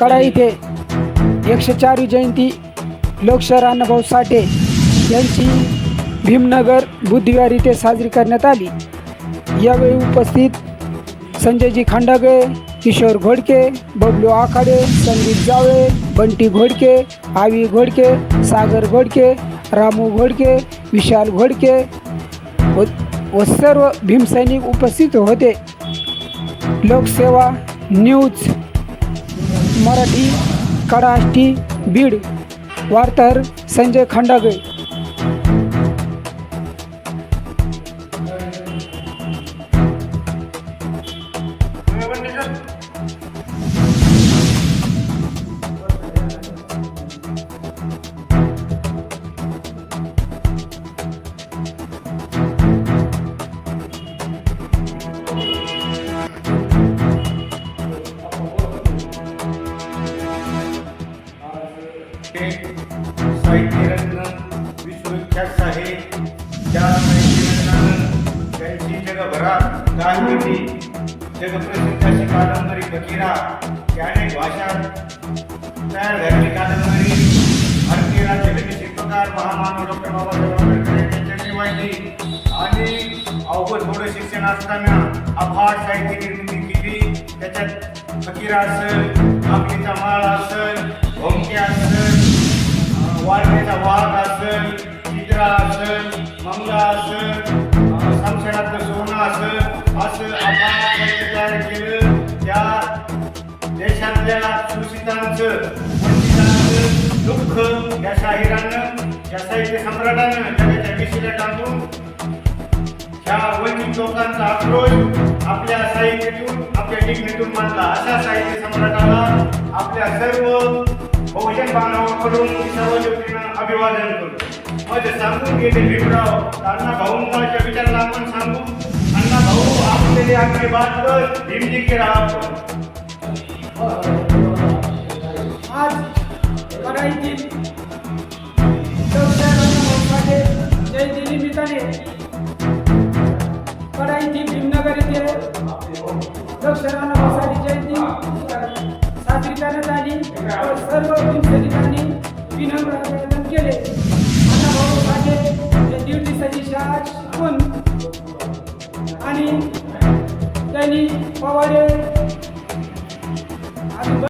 कडा इथे एकशे चारवी जयंती लोकशाहीर अण्णाभाऊ साठे यांची भीमनगर बुधवार इथे साजरी करण्यात आली. यावेळी उपस्थित संजयजी खांडागळे किशोर घोडके बबलू आखाडे संदीप जावळे बंटी घोडके आवी घोडके सागर घोडके रामू घोडके विशाल घोडके व सर्व भीमसैनिक उपस्थित होते. लोकसेवा न्यूज मराठी कडाष्टी बीड वार्ताहर संजय खंडागळे. हे साहित्यरत्न विश्वविख्यात साहेब त्या साहित्यरत्नानं त्यांची जगभरात गाजलेली जगप्रसिद्ध अशी कादंबरी फकीरा ही अनेक भाषात तयार झालेली कादंबरी भारतीय राज्यघटने शिल्पकार महामानव डॉक्टर बाबासाहेब आंबेडकर यांनी त्यांची आणि अवघड थोडं शिक्षण असताना अफाट साहित्य निर्मिती केली. त्याच्यात फकीरा असेल आपलीचा माळ असेल मंगला असेल संशयातलं सोनं असेल असं आपण तयार केलं. त्या देशातल्या शोषितांचं वंचितांचं दुःख या शाहिरानं या साहित्य सम्राटानं जगाच्या विषयीला टाकून ह्या वंचित लोकांचा आक्रोश आपल्या साहित्यातून आपल्या टिकणीतून मानला. अशा साहित्य सम्राटाला आपल्या सर्व बहुजन बांधवाकडून मी अभिवादन करतो मध्ये सांगून गेले भीमराव अण्णा भाऊंच्या विचाराला आपण सांगू अण्णा भाऊ आपले आपली बात कर भीमजी की राह आज करायची जयंती निमित्ताने करायची भीमनगर येथे लोकशाही जयंती साजरी करण्यात आली सर्व ठिकाणी विनम्र आंदोलन केले अण्णाभाऊ पाटे दीड दिवसाची शाळा आणि त्यांनी पवारे